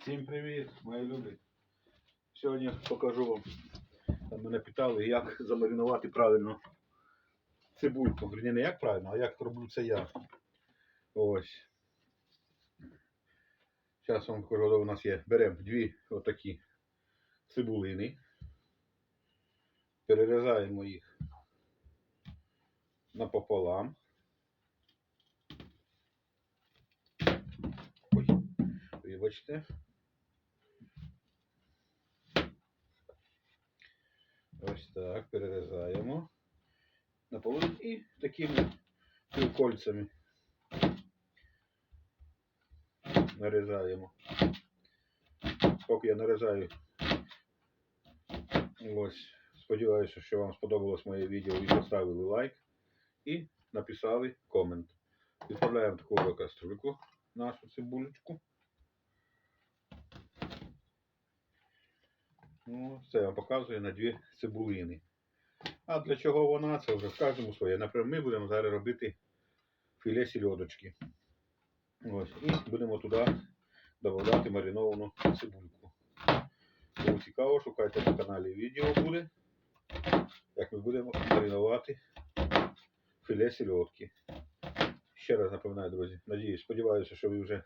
Всім привіт, мої любі. Сьогодні покажу вам. Мене питали, як замаринувати правильно цибульку. Верні, не як правильно, а як роблю це я. Ось. Зараз вам покажу, у нас є. Беремо дві отакі цибулини. Перерізаємо їх напополам. Вибачте. Ось так, перерізаємо наполовину і такими півкольцями нарізаємо. Поки я нарізаю, ось, сподіваюся, що вам сподобалось моє відео і поставили лайк і написали комент. Відправляємо таку кастрюльку нашу цибулечку. Це я вам показую на дві цибулини. А для чого вона? Це вже в кожному своє. Наприклад, ми будемо зараз робити філе сільодочки. Ось. І будемо туди додати мариновану цибульку. Кому цікаво, шукайте на каналі відео буде, як ми будемо маринувати філе сільодки. Ще раз напоминаю, друзі. Надіюсь, сподіваюся, що ви вже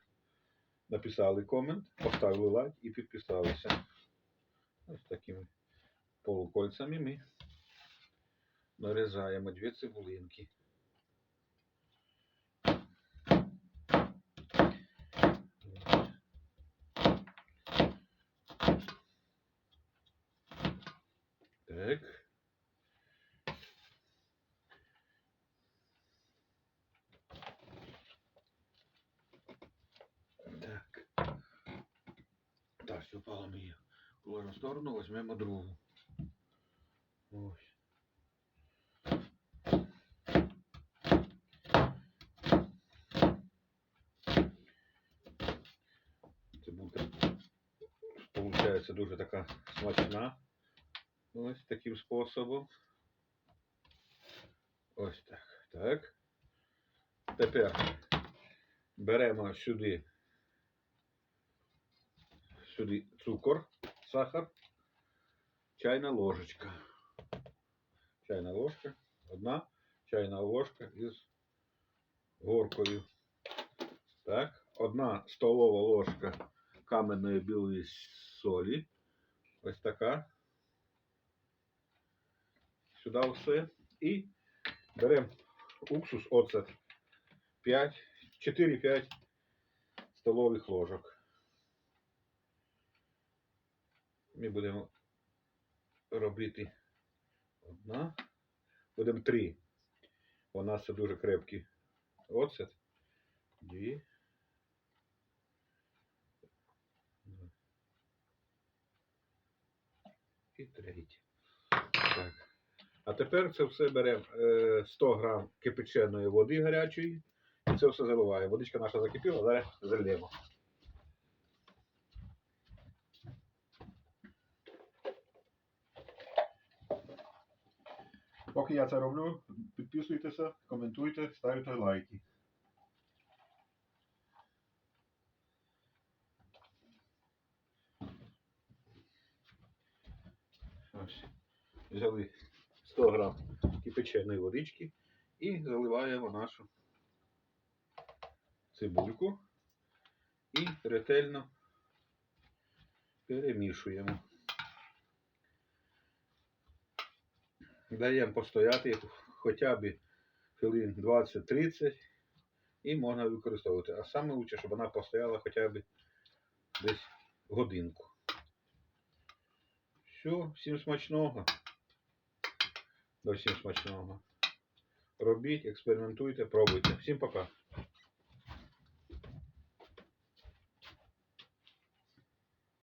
написали комент, поставили лайк і підписалися. Ось такими полукольцями ми нарізаємо дві цибулинки. Так. Так. Так, все впало мені в ложну сторону, візьмемо другу. Ось. Цибулька получається дуже така смачна. Ось таким способом. Ось так. Так. Тепер беремо сюди, сюди цукор, сахар, чайна ложечка. Чайна ложка, одна чайна ложка із горкою. Так, одна столова ложка каменної білої солі. Ось така. Сюди все. І беремо уксус оцет 5, 4-5 столових ложок. Ми будемо робити одна. Будемо три. У нас це дуже крепкий оцет. Дві. І третій. Так. А тепер це все беремо е, 100 грам кипяченої води гарячої. І це все заливаємо. Водичка наша закипіла, зараз зальємо. Поки я це роблю, підписуйтеся, коментуйте, ставте лайки. Ось. Взяли 100 грам кипяченої водички і заливаємо нашу цибульку і ретельно перемішуємо. Даємо постояти хоча б хвилин 20-30 і можна використовувати. А саме лучше, щоб вона постояла хоча б десь годинку. Все, всім смачного. До всім смачного. Робіть, експериментуйте, пробуйте. Всім пока.